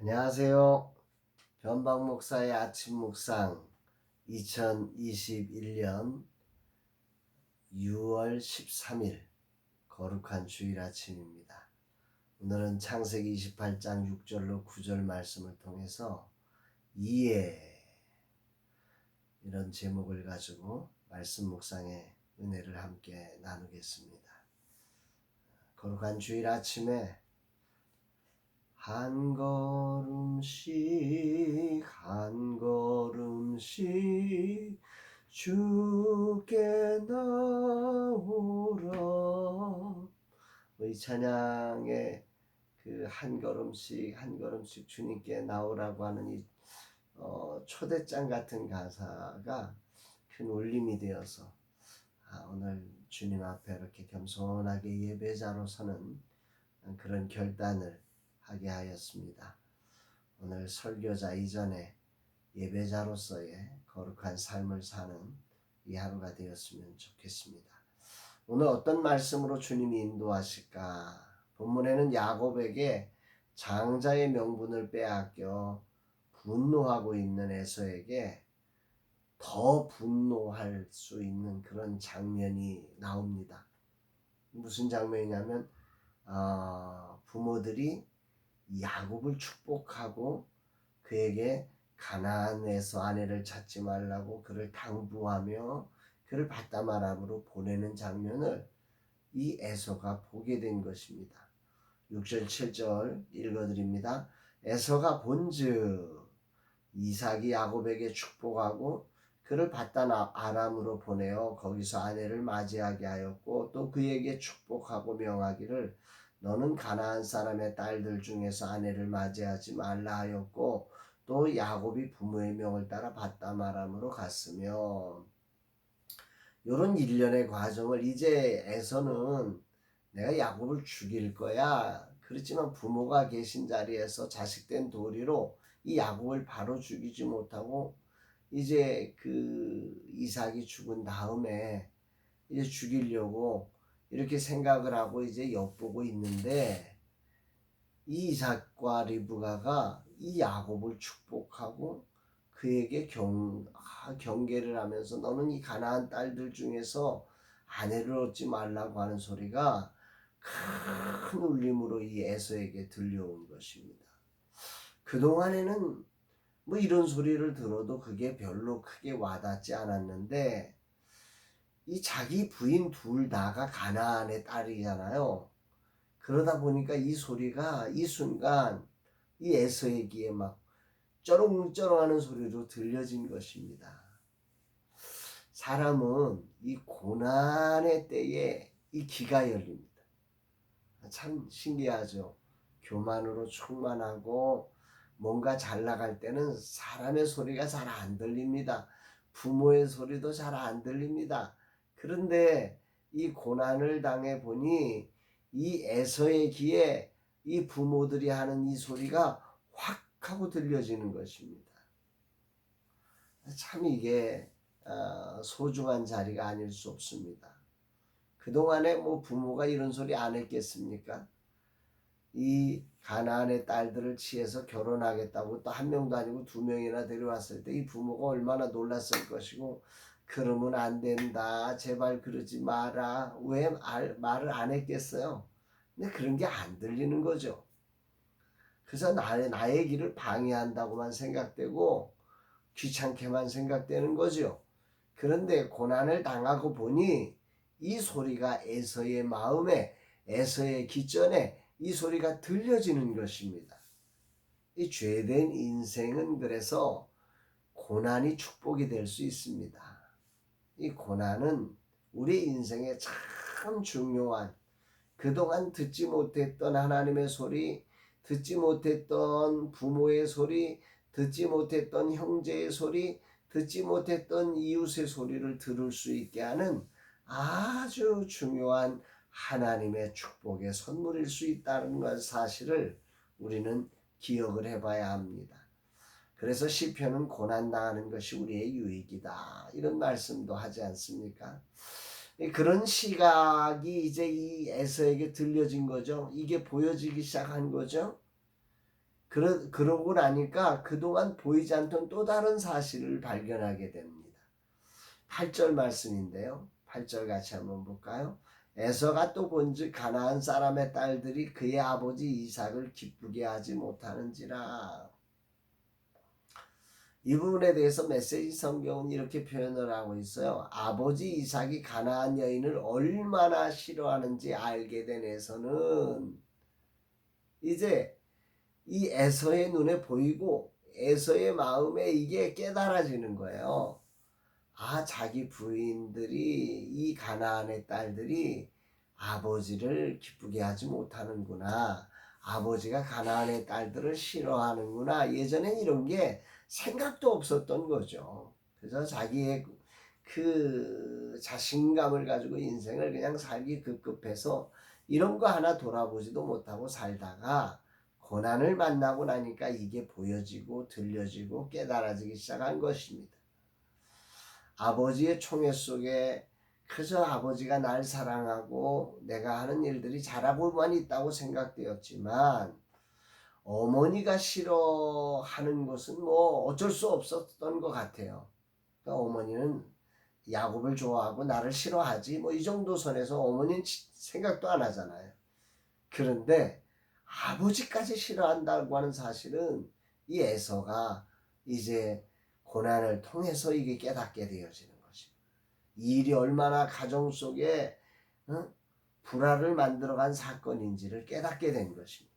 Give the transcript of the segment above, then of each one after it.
안녕하세요. 변방 목사의 아침 묵상 2021년 6월 13일 거룩한 주일 아침입니다. 오늘은 창세기 28장 6절로 9절 말씀을 통해서 이해 이런 제목을 가지고 말씀 묵상의 은혜를 함께 나누겠습니다. 거룩한 주일 아침에 한 걸음씩 한 걸음씩 주께 나오라 이 찬양의 그 한 걸음씩 한 걸음씩 주님께 나오라고 하는 이 어, 초대장 같은 가사가 큰 울림이 되어서 아, 오늘 주님 앞에 이렇게 겸손하게 예배자로 서는 그런 결단을 하게 하였습니다. 오늘 설교자 이전에 예배자로서의 거룩한 삶을 사는 이 하루가 되었으면 좋겠습니다. 오늘 어떤 말씀으로 주님이 인도하실까? 본문에는 야곱에게 장자의 명분을 빼앗겨 분노하고 있는 에서에게 더 분노할 수 있는 그런 장면이 나옵니다. 무슨 장면이냐면 어, 부모들이 야곱을 축복하고 그에게 가나안에서 아내를 찾지 말라고 그를 당부하며 그를 바다마람으로 보내는 장면을 이 에서가 보게 된 것입니다. 6절 7절 읽어드립니다. 에서가 본즉 이삭이 야곱에게 축복하고 그를 바다 아람으로 보내어 거기서 아내를 맞이하게 하였고 또 그에게 축복하고 명하기를 너는 가나안 사람의 딸들 중에서 아내를 맞이하지 말라 하였고 또 야곱이 부모의 명을 따라 바다마람으로 갔으며 이런 일련의 과정을 이제 에서는 내가 야곱을 죽일 거야. 그렇지만 부모가 계신 자리에서 자식된 도리로 이 야곱을 바로 죽이지 못하고 이제 그 이삭이 죽은 다음에 이제 죽이려고 이렇게 생각을 하고 이제 엿보고 있는데 이 이삭과 리브가가 이 야곱을 축복하고 그에게 경, 아, 경계를 하면서 너는 이 가나안 딸들 중에서 아내를 얻지 말라고 하는 소리가 큰 울림으로 이 에서에게 들려온 것입니다. 그동안에는 뭐 이런 소리를 들어도 그게 별로 크게 와닿지 않았는데 이 자기 부인 둘 다가 가나안의 딸이잖아요. 그러다 보니까 이 소리가 이 순간 이 귀에 막 쩌렁쩌렁 하는 소리로 들려진 것입니다. 사람은 이 고난의 때에 이 귀가 열립니다. 참 신기하죠. 교만으로 충만하고 뭔가 잘 나갈 때는 사람의 소리가 잘 안 들립니다. 부모의 소리도 잘 안 들립니다. 그런데 이 고난을 당해 보니 이 에서의 귀에 이 부모들이 하는 이 소리가 확 하고 들려지는 것입니다. 참 이게 어, 소중한 자리가 아닐 수 없습니다. 그동안에 뭐 부모가 이런 소리 안 했겠습니까? 이 가나안의 딸들을 취해서 결혼하겠다고 또 한 명도 아니고 두 명이나 데려왔을 때 이 부모가 얼마나 놀랐을 것이고 그러면 안 된다. 제발 그러지 마라. 왜 말, 말을 안 했겠어요? 근데 그런 게 안 들리는 거죠. 그래서 나의, 나의 길을 방해한다고만 생각되고 귀찮게만 생각되는 거죠. 그런데 고난을 당하고 보니 이 소리가 에서의 마음에 에서의 기전에 이 소리가 들려지는 것입니다. 이 죄된 인생은 그래서 고난이 축복이 될 수 있습니다. 이 고난은 우리 인생에 참 중요한 그동안 듣지 못했던 하나님의 소리, 듣지 못했던 부모의 소리, 듣지 못했던 형제의 소리, 듣지 못했던 이웃의 소리를 들을 수 있게 하는 아주 중요한 하나님의 축복의 선물일 수 있다는 것 사실을 우리는 기억을 해봐야 합니다. 그래서 시편은 고난 당하는 것이 우리의 유익이다. 이런 말씀도 하지 않습니까? 그런 시각이 이제 이 에서에게 들려진 거죠. 이게 보여지기 시작한 거죠. 그러, 그러고 나니까 그동안 보이지 않던 또 다른 사실을 발견하게 됩니다. 8절 말씀인데요. 8절 같이 한번 볼까요? 에서가 또 본즉 가나안 사람의 딸들이 그의 아버지 이삭을 기쁘게 하지 못하는지라. 이 부분에 대해서 메시지 성경은 이렇게 표현을 하고 있어요. 아버지 이삭이 가나안 여인을 얼마나 싫어하는지 알게 된 에서는 이제 이 에서의 눈에 보이고 에서의 마음에 이게 깨달아지는 거예요. 아, 자기 부인들이 이 가나안의 딸들이 아버지를 기쁘게 하지 못하는구나. 아버지가 가나안의 딸들을 싫어하는구나. 예전엔 이런 게 생각도 없었던 거죠. 그래서 자기의 그 자신감을 가지고 인생을 그냥 살기 급급해서 이런 거 하나 돌아보지도 못하고 살다가 고난을 만나고 나니까 이게 보여지고 들려지고 깨달아지기 시작한 것입니다. 아버지의 총애 속에 그저 아버지가 날 사랑하고 내가 하는 일들이 잘하고만 있다고 생각되었지만 어머니가 싫어하는 것은 뭐 어쩔 수 없었던 것 같아요. 그러니까 어머니는 야곱을 좋아하고 나를 싫어하지 뭐 이 정도 선에서 어머니는 생각도 안 하잖아요. 그런데 아버지까지 싫어한다고 하는 사실은 이 에서가 이제 고난을 통해서 이게 깨닫게 되어지는. 이 일이 얼마나 가정 속에 어? 불화를 만들어간 사건인지를 깨닫게 된 것입니다.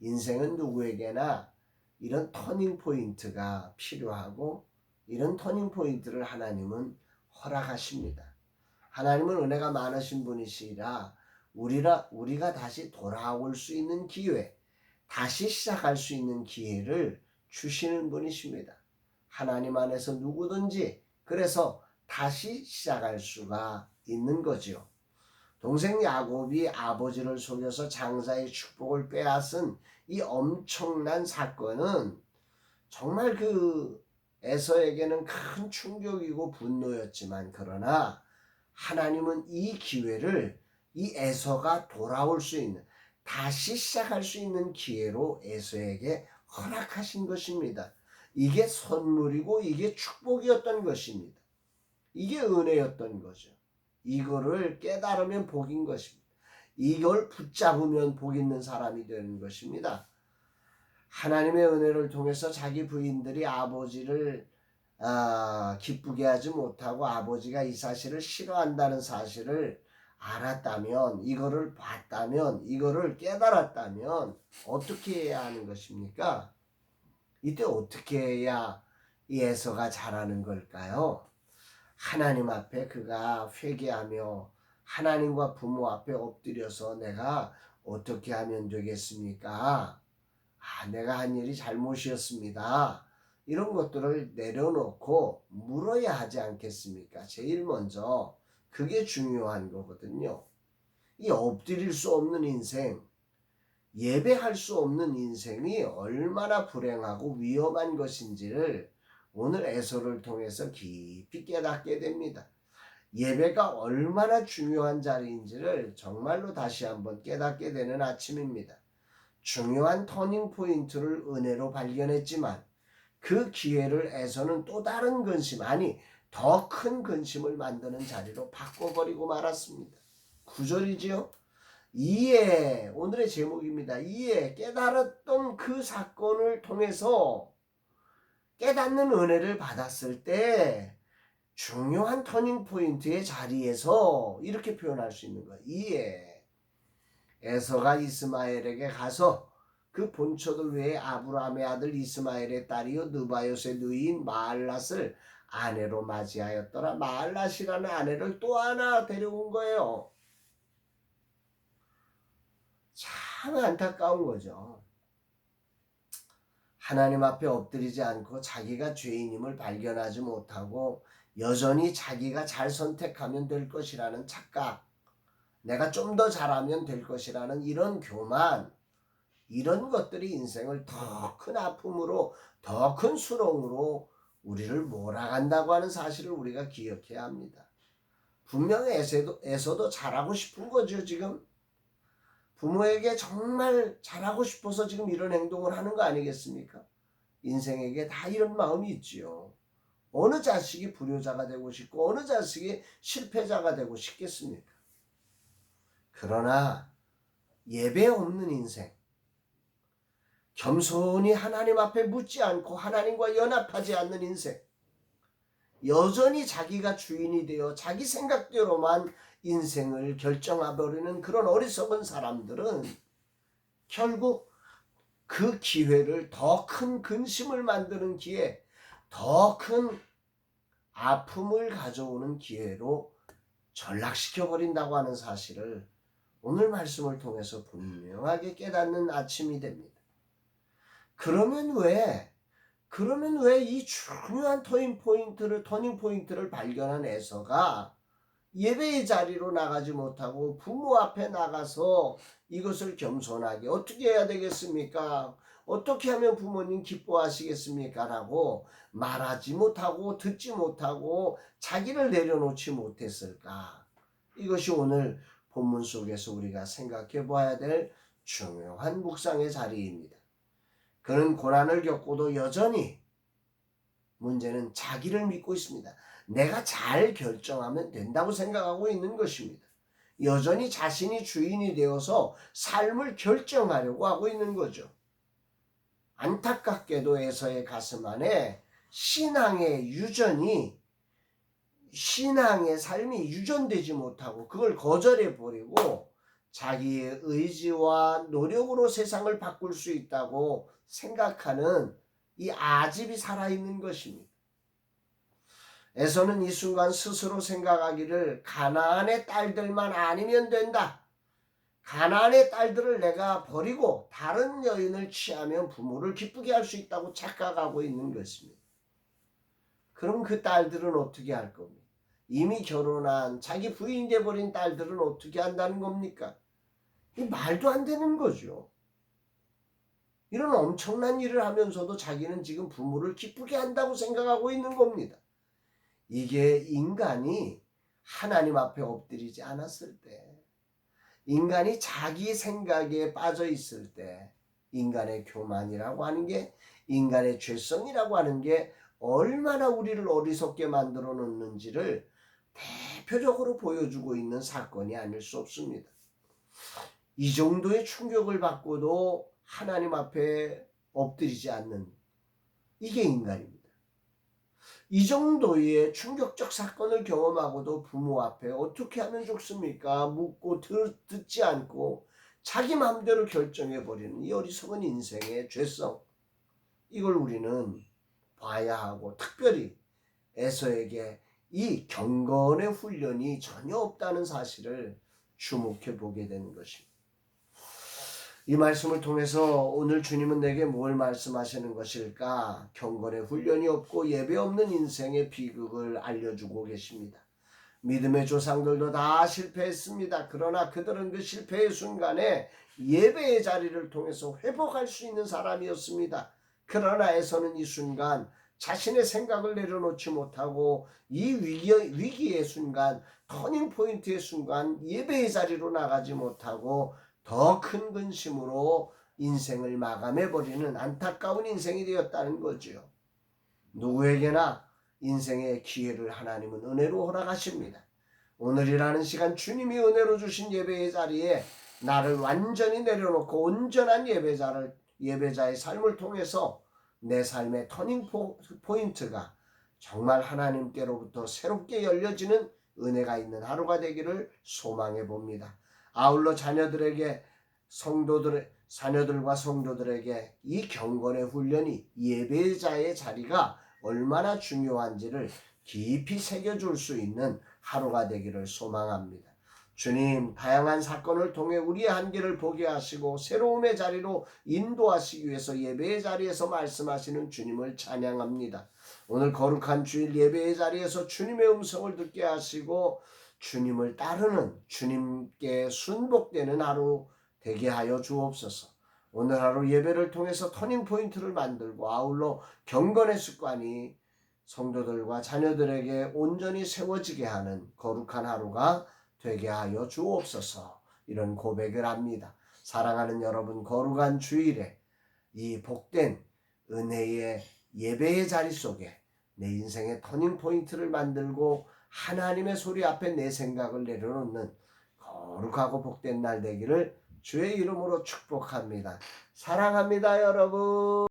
인생은 누구에게나 이런 터닝 포인트가 필요하고 이런 터닝 포인트를 하나님은 허락하십니다. 하나님은 은혜가 많으신 분이시라 우리라 우리가 다시 돌아올 수 있는 기회, 다시 시작할 수 있는 기회를 주시는 분이십니다. 하나님 안에서 누구든지 그래서 다시 시작할 수가 있는 거지요. 동생 야곱이 아버지를 속여서 장사의 축복을 빼앗은 이 엄청난 사건은 정말 그 에서에게는 큰 충격이고 분노였지만 그러나 하나님은 이 기회를 이 에서가 돌아올 수 있는 다시 시작할 수 있는 기회로 에서에게 허락하신 것입니다. 이게 선물이고 이게 축복이었던 것입니다. 이게 은혜였던 거죠. 이거를 깨달으면 복인 것입니다. 이걸 붙잡으면 복 있는 사람이 되는 것입니다. 하나님의 은혜를 통해서 자기 부인들이 아버지를 아, 기쁘게 하지 못하고 아버지가 이 사실을 싫어한다는 사실을 알았다면 이거를 봤다면 이거를 깨달았다면 어떻게 해야 하는 것입니까? 이때 어떻게 해야 이 에서가 잘하는 걸까요? 하나님 앞에 그가 회개하며 하나님과 부모 앞에 엎드려서 내가 어떻게 하면 되겠습니까? 아, 내가 한 일이 잘못이었습니다. 이런 것들을 내려놓고 물어야 하지 않겠습니까? 제일 먼저 그게 중요한 거거든요. 이 엎드릴 수 없는 인생, 예배할 수 없는 인생이 얼마나 불행하고 위험한 것인지를 오늘 에서를 통해서 깊이 깨닫게 됩니다. 예배가 얼마나 중요한 자리인지를 정말로 다시 한번 깨닫게 되는 아침입니다. 중요한 터닝 포인트를 은혜로 발견했지만 그 기회를 에서는 또 다른 근심, 아니 더 큰 근심을 만드는 자리로 바꿔버리고 말았습니다. 구절이지요. 이에 오늘의 제목입니다. 이에 깨달았던 그 사건을 통해서 깨닫는 은혜를 받았을 때 중요한 터닝 포인트의 자리에서 이렇게 표현할 수 있는 거예요. 이에 에서가 이스마엘에게 가서 그 본초들 외에 아브라함의 아들 이스마엘의 딸이요 느바요의 누이인 마알랏을 아내로 맞이하였더라. 마알랏이라는 아내를 또 하나 데려온 거예요. 참 안타까운 거죠. 하나님 앞에 엎드리지 않고 자기가 죄인임을 발견하지 못하고 여전히 자기가 잘 선택하면 될 것이라는 착각, 내가 좀 더 잘하면 될 것이라는 이런 교만, 이런 것들이 인생을 더 큰 아픔으로, 더 큰 수렁으로 우리를 몰아간다고 하는 사실을 우리가 기억해야 합니다. 분명히 에서도, 잘하고 싶은 거죠, 지금. 부모에게 정말 잘하고 싶어서 지금 이런 행동을 하는 거 아니겠습니까? 인생에게 다 이런 마음이 있지요. 어느 자식이 불효자가 되고 싶고 어느 자식이 실패자가 되고 싶겠습니까? 그러나 예배 없는 인생, 겸손히 하나님 앞에 묻지 않고 하나님과 연합하지 않는 인생, 여전히 자기가 주인이 되어 자기 생각대로만 인생을 결정해버리는 그런 어리석은 사람들은 결국 그 기회를 더 큰 근심을 만드는 기회, 더 큰 아픔을 가져오는 기회로 전락시켜 버린다고 하는 사실을 오늘 말씀을 통해서 분명하게 깨닫는 아침이 됩니다. 그러면 왜 그러면 왜 이 중요한 터닝 포인트를 터닝 포인트를 발견한 에서가 예배의 자리로 나가지 못하고 부모 앞에 나가서 이것을 겸손하게 어떻게 해야 되겠습니까? 어떻게 하면 부모님 기뻐하시겠습니까? 라고 말하지 못하고 듣지 못하고 자기를 내려놓지 못했을까? 이것이 오늘 본문 속에서 우리가 생각해 봐야 될 중요한 묵상의 자리입니다. 그는 고난을 겪고도 여전히 문제는 자기를 믿고 있습니다. 내가 잘 결정하면 된다고 생각하고 있는 것입니다. 여전히 자신이 주인이 되어서 삶을 결정하려고 하고 있는 거죠. 안타깝게도 에서의 가슴 안에 신앙의 유전이 신앙의 삶이 유전되지 못하고 그걸 거절해 버리고 자기의 의지와 노력으로 세상을 바꿀 수 있다고 생각하는 이 아집이 살아있는 것입니다. 에서는 이 순간 스스로 생각하기를 가나안의 딸들만 아니면 된다. 가나안의 딸들을 내가 버리고 다른 여인을 취하면 부모를 기쁘게 할 수 있다고 착각하고 있는 것입니다. 그럼 그 딸들은 어떻게 할 겁니까? 이미 결혼한 자기 부인이 돼버린 딸들은 어떻게 한다는 겁니까? 이 말도 안 되는 거죠. 이런 엄청난 일을 하면서도 자기는 지금 부모를 기쁘게 한다고 생각하고 있는 겁니다. 이게 인간이 하나님 앞에 엎드리지 않았을 때, 인간이 자기 생각에 빠져 있을 때, 인간의 교만이라고 하는 게, 인간의 죄성이라고 하는 게 얼마나 우리를 어리석게 만들어 놓는지를 대표적으로 보여주고 있는 사건이 아닐 수 없습니다. 이 정도의 충격을 받고도 하나님 앞에 엎드리지 않는 이게 인간입니다. 이 정도의 충격적 사건을 경험하고도 부모 앞에 어떻게 하면 좋습니까? 묻고 듣, 듣지 않고 자기 마음대로 결정해 버리는 이 어리석은 인생의 죄성. 이걸 우리는 봐야 하고 특별히 에서에게 이 경건의 훈련이 전혀 없다는 사실을 주목해 보게 되는 것입니다. 이 말씀을 통해서 오늘 주님은 내게 뭘 말씀하시는 것일까? 경건의 훈련이 없고 예배 없는 인생의 비극을 알려주고 계십니다. 믿음의 조상들도 다 실패했습니다. 그러나 그들은 그 실패의 순간에 예배의 자리를 통해서 회복할 수 있는 사람이었습니다. 그러나 에서는 이 순간 자신의 생각을 내려놓지 못하고 이 위기, 위기의 순간, 터닝 포인트의 순간 예배의 자리로 나가지 못하고 더 큰 근심으로 인생을 마감해버리는 안타까운 인생이 되었다는 거죠. 누구에게나 인생의 기회를 하나님은 은혜로 허락하십니다. 오늘이라는 시간 주님이 은혜로 주신 예배의 자리에 나를 완전히 내려놓고 온전한 예배자를 예배자의 삶을 통해서 내 삶의 터닝 포인트가 정말 하나님께로부터 새롭게 열려지는 은혜가 있는 하루가 되기를 소망해 봅니다. 아울러 자녀들에게 성도들 자녀들과 성도들에게 이 경건의 훈련이 예배자의 자리가 얼마나 중요한지를 깊이 새겨줄 수 있는 하루가 되기를 소망합니다. 주님, 다양한 사건을 통해 우리의 한계를 보게 하시고 새로움의 자리로 인도하시기 위해서 예배의 자리에서 말씀하시는 주님을 찬양합니다. 오늘 거룩한 주일 예배의 자리에서 주님의 음성을 듣게 하시고 주님을 따르는 주님께 순복되는 하루 되게 하여 주옵소서. 오늘 하루 예배를 통해서 터닝 포인트를 만들고 아울러 경건의 습관이 성도들과 자녀들에게 온전히 세워지게 하는 거룩한 하루가 되게 하여 주옵소서. 이런 고백을 합니다. 사랑하는 여러분 거룩한 주일에 이 복된 은혜의 예배의 자리 속에 내 인생의 터닝 포인트를 만들고 하나님의 소리 앞에 내 생각을 내려놓는 거룩하고 복된 날 되기를 주의 이름으로 축복합니다. 사랑합니다, 여러분.